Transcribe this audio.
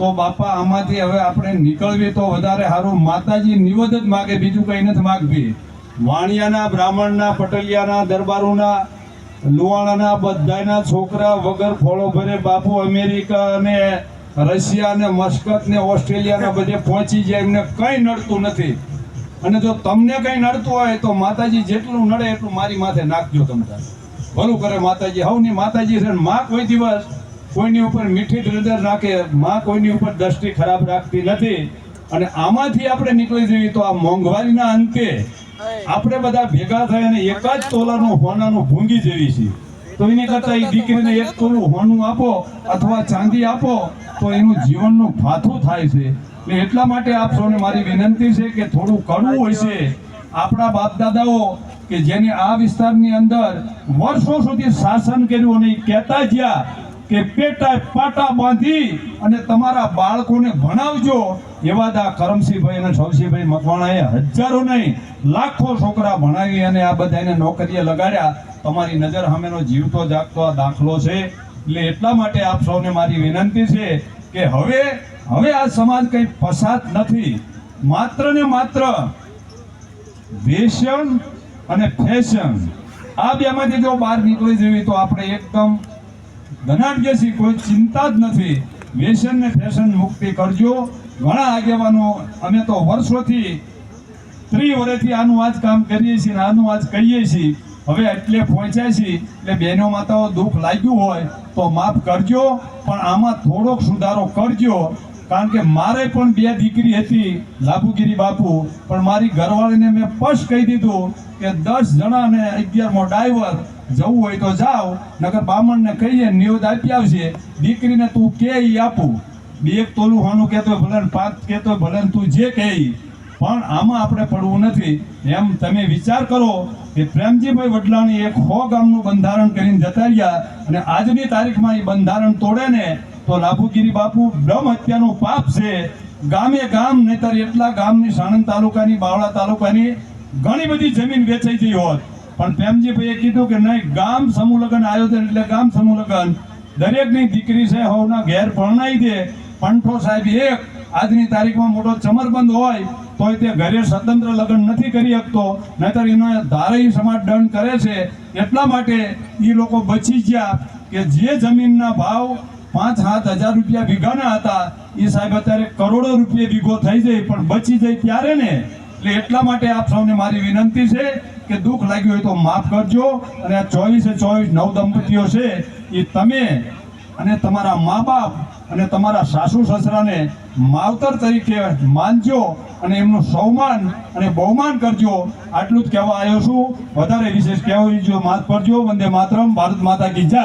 તો બાપા, આમાંથી હવે આપણે નીકળવી તો વધારે સારું. માતાજી નિવેદ જ માગે, બીજું કંઈ નથી માગવી. વાણિયાના, બ્રાહ્મણના, પટલિયાના, દરબારોના લુવાણાના બધાયના છોકરા વગર ફોળો ભરે બાપુ અમેરિકા અને રશિયા ને મસ્કત ને ઓસ્ટ્રેલિયાના બધે પહોંચી જાય, એમને કંઈ નડતું નથી. અને જો તમને કંઈ નડતું હોય તો માતાજી જેટલું નડે એટલું મારી માથે નાખજો તમને. ભલું કરે માતાજી. હવની માતાજી છે માં કોઈ દિવસ કોઈની ઉપર મીઠી નજર રાખે માં કોઈની ઉપર દ્રષ્ટિ ખરાબ રાખતી નથી. અને આમાંથી આપણે નીકળી જઈએ તો આ મોંઘવારીના અંતે આપણે બધા ભેગા થઈ અને એક જ તોલાનું હોનાનું ભૂંગી જેવી છીએ. તો એની કરતા એ દીકરીને એક તોલું હોનું આપો અથવા ચાંદી આપો તો એનું જીવનનું ફાથું થાય છે. એટલે એટલા માટે આપ સૌને મારી વિનંતી છે કે થોડું કડવું હોય છે. આપણા બાપ દાદાઓ કે જેને આ વિસ્તારની અંદર વર્ષો સુધી શાસન કર્યું અને કહેતા જ્યાં કે પેટા પાટા બાંધી અને તમારા બાળકોને ભણાવજો. એવા દા કરમસિંહભાઈ અને છવસીભાઈ મકવાણાએ હજારો નહીં, લાખો છોકરા ભણાવી અને આ બધાને નોકરીએ લગાડ્યા. તમારી નજર સામેનો જીવતો જાગતો દાખલો છે. એટલે એટલા માટે આપ સૌને મારી વિનંતી છે કે હવે હવે આ સમાજ કંઈ પસાત નથી. માત્ર ને માત્ર વેસન અને ફેશન. આ બેમાંથી જો બહાર નીકળી જવી તો આપણે એકદમ ધનાઢ્યથી કોઈ ચિંતા જ નથી. વ્યસન ને ફેશન મુક્તિ કરજો. ઘણા આગેવાનો, અમે તો વર્ષોથી ત્રી વર્ષથી આનું આજ કામ કરીએ છીએ ને આનું આજ કહીએ છીએ. હવે એટલે પહોંચ્યા છીએ, એટલે બહેનો માતાઓ દુઃખ લાગ્યું હોય તો માફ કરજો, પણ આમાં થોડોક સુધારો કરજો. કારણ કે મારે પણ બે દીકરી હતી, લાભુગીરી બાપુ, પણ મારી ઘરવાળીને મેં સ્પષ્ટ કહી દીધું કે દસ જણા ને અગિયારમો ડ્રાઈવર જવું હોય તો જાઓ, નકર બામણને કહીએ નિવેદ આપી આવશે દીકરીને તું કે ઈ આપું. બે એક તોલું હોનું કહેતો ભલે પાંચ કહેતો ભલે તું જે કહે. પણ આમાં આપણે પડવું નથી. એમ તમે વિચાર કરો કે પ્રેમજીભાઈ વડલાણી એક હો ગામનું બંધારણ કરીને જતા રહ્યા અને આજની તારીખમાં એ બંધારણ તોડે ને, તો લાભુગીરી બાપુ બ્રહ્મ હત્યાનું પાપ છે. ગામે ગામ, નહીતર એટલા ગામની સાણંદ તાલુકાની, બાવળા તાલુકાની ઘણી બધી જમીન વેચાઈ ગઈ હોત. પણ પ્રેમજીભાઈએ કીધું કે નહીં, ગામ સમૂહ લગ્ન આયોજન એટલે ગામ સમૂહ લગ્ન દરેકની દીકરી છે, હોવના ઘેર પરણાઈ દે. પંઠો સાહેબ એક, આજની તારીખમાં મોટો ચમરબંધ હોય, તોય તે ઘરે સ્વતંત્ર લગ્ન નથી કરી શકતો. નહીતર એનો ધારઈ સમાજ દંડ કરે છે. એટલા માટે એ લોકો બચી ગયા કે જે જમીનના ભાવ પાંચ સાત હજાર રૂપિયા વીઘાના હતા એ સાહેબ અત્યારે કરોડો રૂપિયા વીઘો થઈ જાય, પણ બચી જાય ત્યારે ને? એટલે એટલા માટે આપ સૌને મારી વિનંતી છે કે દુઃખ લાગ્યું હોય તો માફ કરજો. અને આ ચોવીસે ચોવીસ નવ દંપતીઓ છે, એ તમે અને તમારા મા બાપ અને તમારા સાસુ સસરાને માવતર તરીકે માનજો અને એમનું સૌમાન અને બહુમાન કરજો. આટલું જ કહેવા આવ્યો છું. વધારે વિશેષ કહેવું જો માફ કરજો વંદે માતરમ, ભારત માતા કી જય.